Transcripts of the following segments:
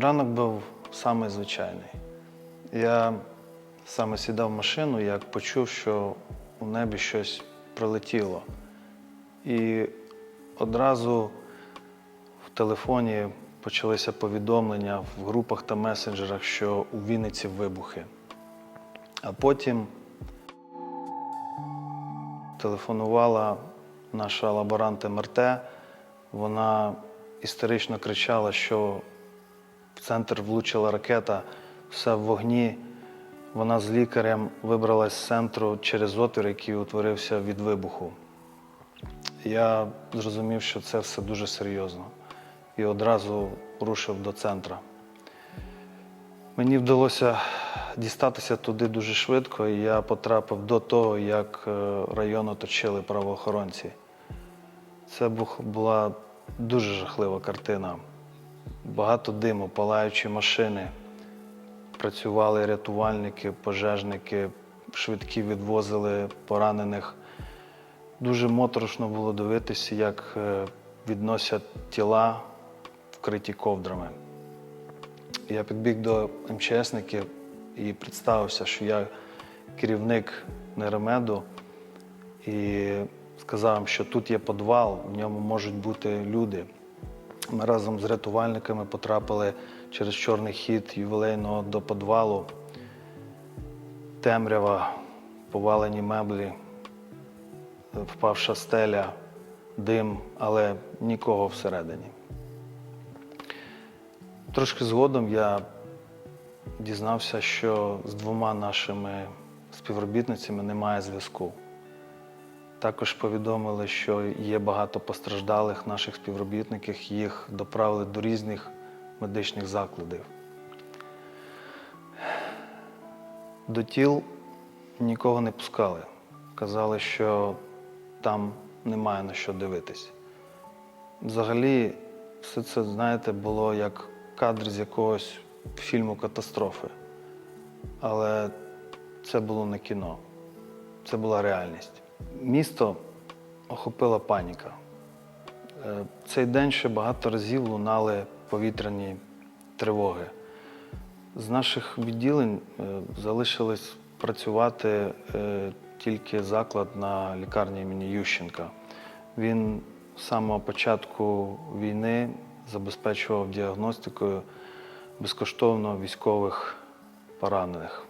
Ранок був самий звичайний. Я саме сідав в машину, як почув, що у небі щось прилетіло. І одразу в телефоні почалися повідомлення в групах та месенджерах, що у Вінниці вибухи. А потім телефонувала наша лаборант МРТ. Вона істерично кричала, що в центр влучила ракета, все в вогні. Вона з лікарем вибралась з центру через отвір, який утворився від вибуху. Я зрозумів, що це все дуже серйозно і одразу рушив до центра. Мені вдалося дістатися туди дуже швидко, і я потрапив до того, як е, район оточили правоохоронці. Це була дуже жахлива картина. Багато диму, палаючі машини. Працювали рятувальники, пожежники, швидкі відвозили поранених. Дуже моторошно було дивитися, як е, відносять тіла, вкриті ковдрами. Я підбіг до МЧСників і представився, що я керівник нейромеду і сказав що тут є підвал, в ньому можуть бути люди. Ми разом з рятувальниками потрапили через чорний хід ювілейного до підвалу. Темрява, повалені меблі, впавша стеля, дим, але нікого всередині. Трошки згодом я дізнався, що з двома нашими співробітницями немає зв'язку. Також повідомили, що є багато постраждалих наших співробітників, їх доправили до різних медичних закладів. До тіл нікого не пускали. Казали, що там немає на що дивитись. Взагалі, все це, знаєте, було як кадр з якогось фільму катастрофи. Але це було не кіно, це була реальність. Місто охопила паніка. Е, Цей день ще багато разів лунали повітряні тривоги. З наших відділень е, залишилось працювати е, тільки заклад на лікарні імені Ющенка. Він з самого початку війни забезпечував діагностикою безкоштовно військових поранених.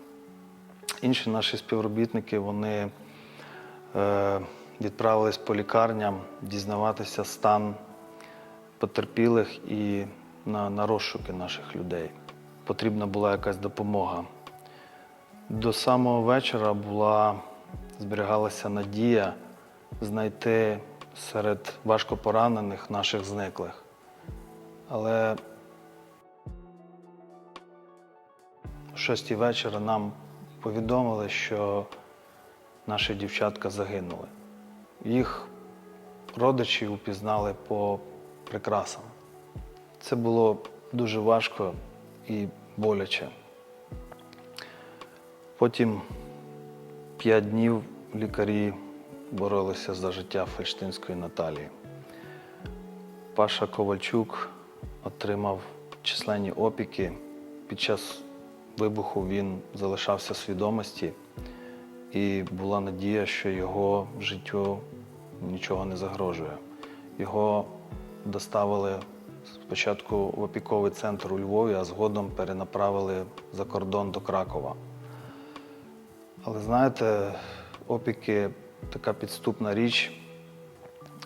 Інші наші співробітники вони відправились по лікарням дізнаватися стан потерпілих і на, на розшуки наших людей. Потрібна була якась допомога. До самого вечора була, зберігалася надія знайти серед важкопоранених наших зниклих. Але о 6 вечора нам повідомили, що наші дівчатка загинули. Їх родичі упізнали по прикрасам. Це було дуже важко і боляче. Потім п'ять днів лікарі боролися за життя Фельштинської Наталії. Паша Ковальчук отримав численні опіки. Під час вибуху він залишався свідомості, і була надія, що його життю нічого не загрожує. Його доставили спочатку в опіковий центр у Львові, а згодом перенаправили за кордон до Кракова. Але знаєте, опіки така підступна річ,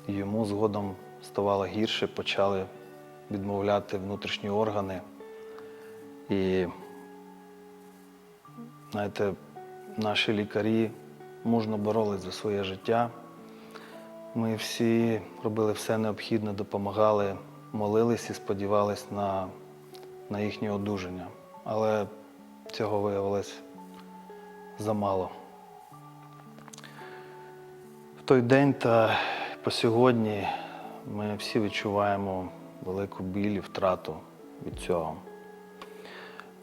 йому згодом ставало гірше, почали відмовляти внутрішні органи. І знаєте, наші лікарі мужно боролись за своє життя. Ми всі робили все необхідне, допомагали, молились і сподівались на, на їхнє одужання. Але цього виявилось замало. В той день та по сьогодні ми всі відчуваємо велику біль і втрату від цього.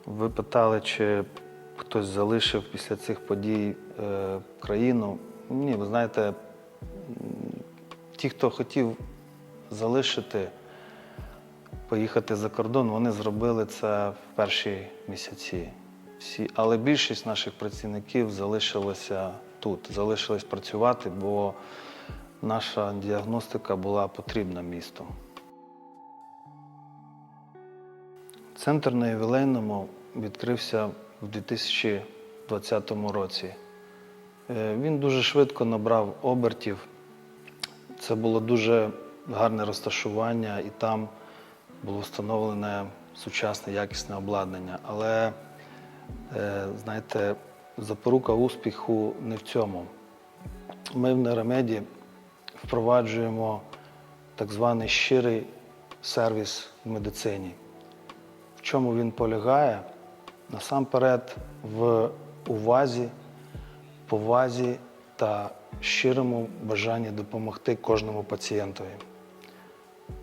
Ви питали, чи хтось залишив після цих подій е, країну. Ні, ви знаєте, ті, хто хотів залишити, поїхати за кордон. Вони зробили це в перші місяці. Всі, але більшість наших працівників залишилася тут, залишились працювати, бо наша діагностика була потрібна місту. Центр на ювілейному відкрився в 2020 році. Е, Він дуже швидко набрав обертів. Це було дуже гарне розташування, і там було встановлене сучасне якісне обладнання. Але, е, знаєте, запорука успіху не в цьому. Ми в Неремеді впроваджуємо так званий щирий сервіс в медицині. В чому він полягає? Насамперед в увазі, повазі та щирому бажанні допомогти кожному пацієнтові.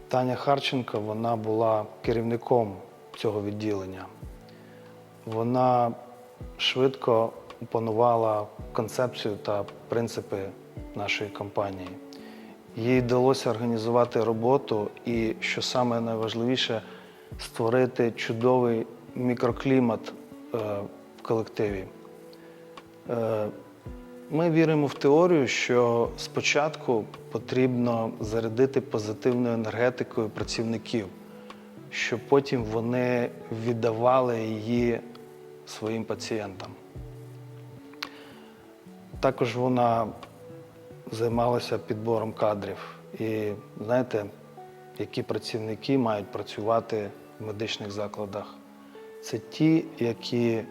Таня Харченко вона була керівником цього відділення. Вона швидко опанувала концепцію та принципи нашої компанії. Їй вдалося організувати роботу і, що саме найважливіше, створити чудовий мікроклімат е, в колективі. Е, Ми віримо в теорію, що спочатку потрібно зарядити позитивною енергетикою працівників, щоб потім вони віддавали її своїм пацієнтам. Також вона займалася підбором кадрів. І знаєте, які працівники мають працювати в медичних закладах. Це ті, які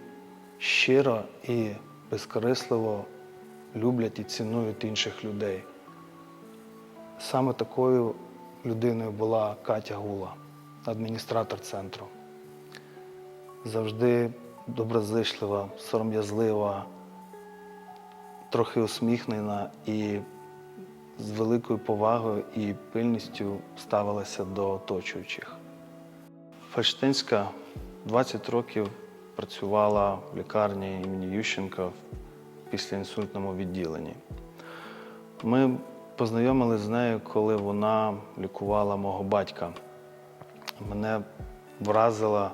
щиро і безкорисливо люблять і цінують інших людей. Саме такою людиною була Катя Гула, адміністратор центру. Завжди доброзичлива, сором'язлива, трохи усміхнена і з великою повагою і пильністю ставилася до оточуючих. Фальштинська 20 років працювала в лікарні імені Ющенка в післяінсультному відділенні. Ми познайомилися з нею, коли вона лікувала мого батька. Мене вразила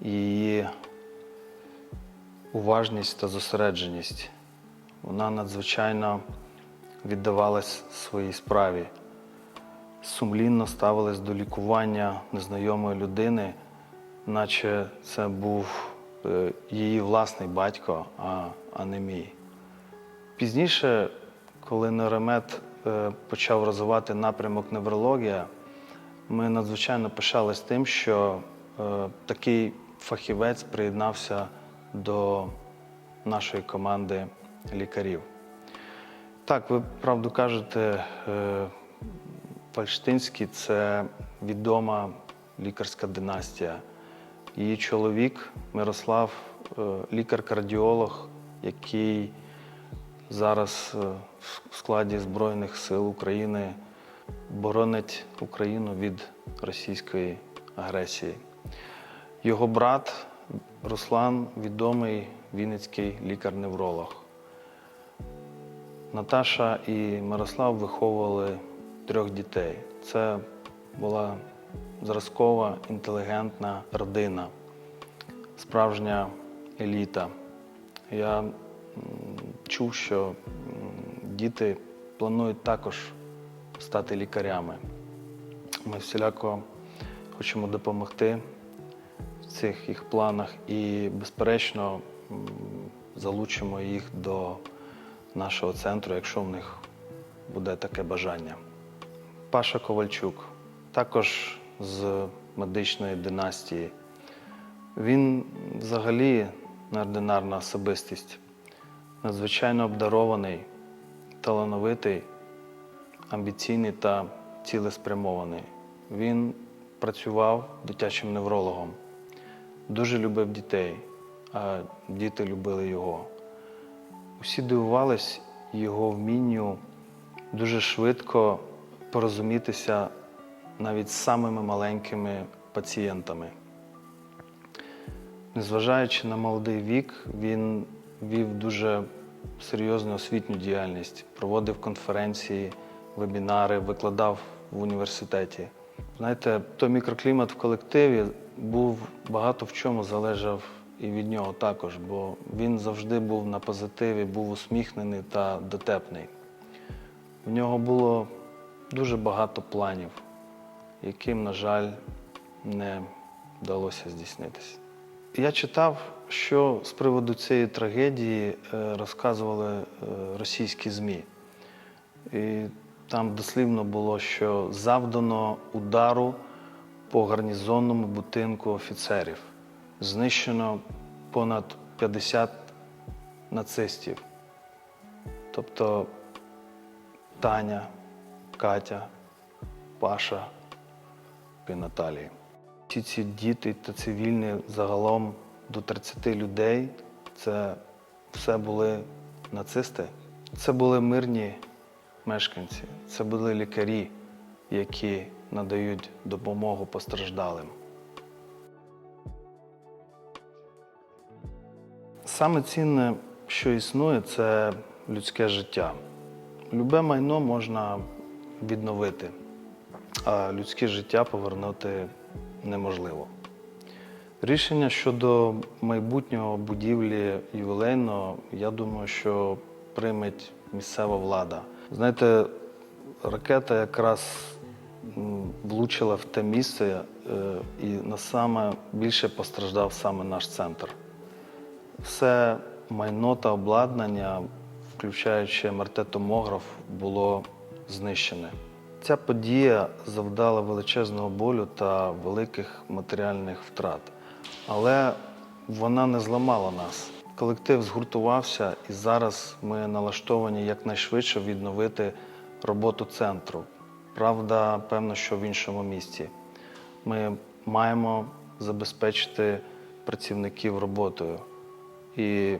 її уважність та зосередженість. Вона надзвичайно віддавалась своїй справі, сумлінно ставилась до лікування незнайомої людини, наче це був е, її власний батько, а, а не мій. Пізніше, коли Неремет е, почав розвивати напрямок неврологія, ми надзвичайно пишались тим, що е, такий фахівець приєднався до нашої команди лікарів. Так, ви правду кажете, Фальштинський це відома лікарська династія. Її чоловік Мирослав, е, лікар-кардіолог, який зараз е, в складі Збройних сил України боронить Україну від російської агресії. Його брат Руслан відомий вінницький лікар-невролог. Наташа і Мирослав виховували трьох дітей. Це була зразкова, інтелігентна родина, справжня еліта. Я чув, що діти планують також стати лікарями. Ми всіляко хочемо допомогти в цих їх планах і, безперечно, залучимо їх до нашого центру, якщо в них буде таке бажання. Паша Ковальчук, також з медичної династії. Він взагалі неординарна особистість, надзвичайно обдарований, талановитий, амбіційний та цілеспрямований. Він працював дитячим неврологом, дуже любив дітей, а діти любили його. Усі дивувались його вмінню дуже швидко порозумітися навіть з самими маленькими пацієнтами. Незважаючи на молодий вік, він вів дуже серйозну освітню діяльність, проводив конференції, вебінари, викладав в університеті. Знаєте, той мікроклімат в колективі був багато в чому залежав і від нього також, бо він завжди був на позитиві, був усміхнений та дотепний. В нього було дуже багато планів, яким, на жаль, не вдалося здійснитися. Я читав, що з приводу цієї трагедії е, розказували е, російські ЗМІ. І там дослівно було, що завдано удару по гарнізонному будинку офіцерів. Знищено понад 50 нацистів. Тобто Таня, Катя, Паша і Наталії. Ці ці діти та цивільні загалом до 30 людей це все були нацисти. Це були мирні мешканці, це були лікарі, які надають допомогу постраждалим. Саме цінне, що існує, це людське життя. Любе майно можна відновити, а людське життя повернути неможливо. Рішення щодо майбутнього будівлі ювілейного, я думаю, що прийме місцева влада. Знаєте, ракета якраз влучила в те місце, е, і на саме більше постраждав саме наш центр. Все майно та обладнання, включаючи МРТ-томограф, було знищене. Ця подія завдала величезного болю та великих матеріальних втрат. Але вона не зламала нас. Колектив згуртувався, і зараз ми налаштовані якнайшвидше відновити роботу центру. Правда, певно, що в іншому місті. Ми маємо забезпечити працівників роботою. І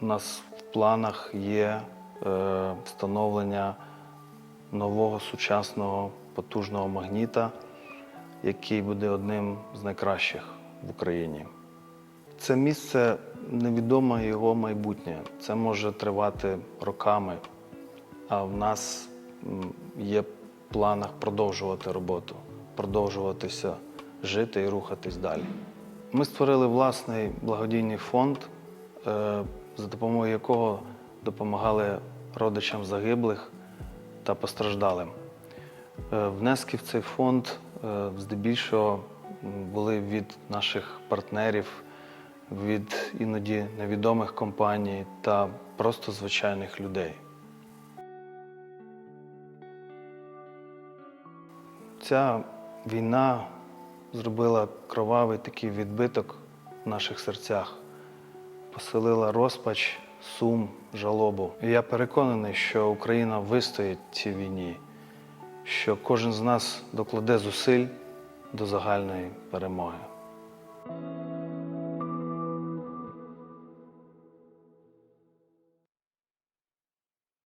у нас в планах є е, встановлення нового сучасного потужного магніта, який буде одним з найкращих в Україні. Це місце невідоме його майбутнє. Це може тривати роками, а в нас є в планах продовжувати роботу, продовжуватися жити і рухатись далі. Ми створили власний благодійний фонд, е, за допомогою якого допомагали родичам загиблих та постраждалим. Е, Внески в цей фонд е, здебільшого були від наших партнерів, від іноді невідомих компаній та просто звичайних людей. Ця війна зробила кровавий такий відбиток в наших серцях, поселила розпач, сум, жалобу. І я переконаний, що Україна вистоїть цій війні, що кожен з нас докладе зусиль до загальної перемоги.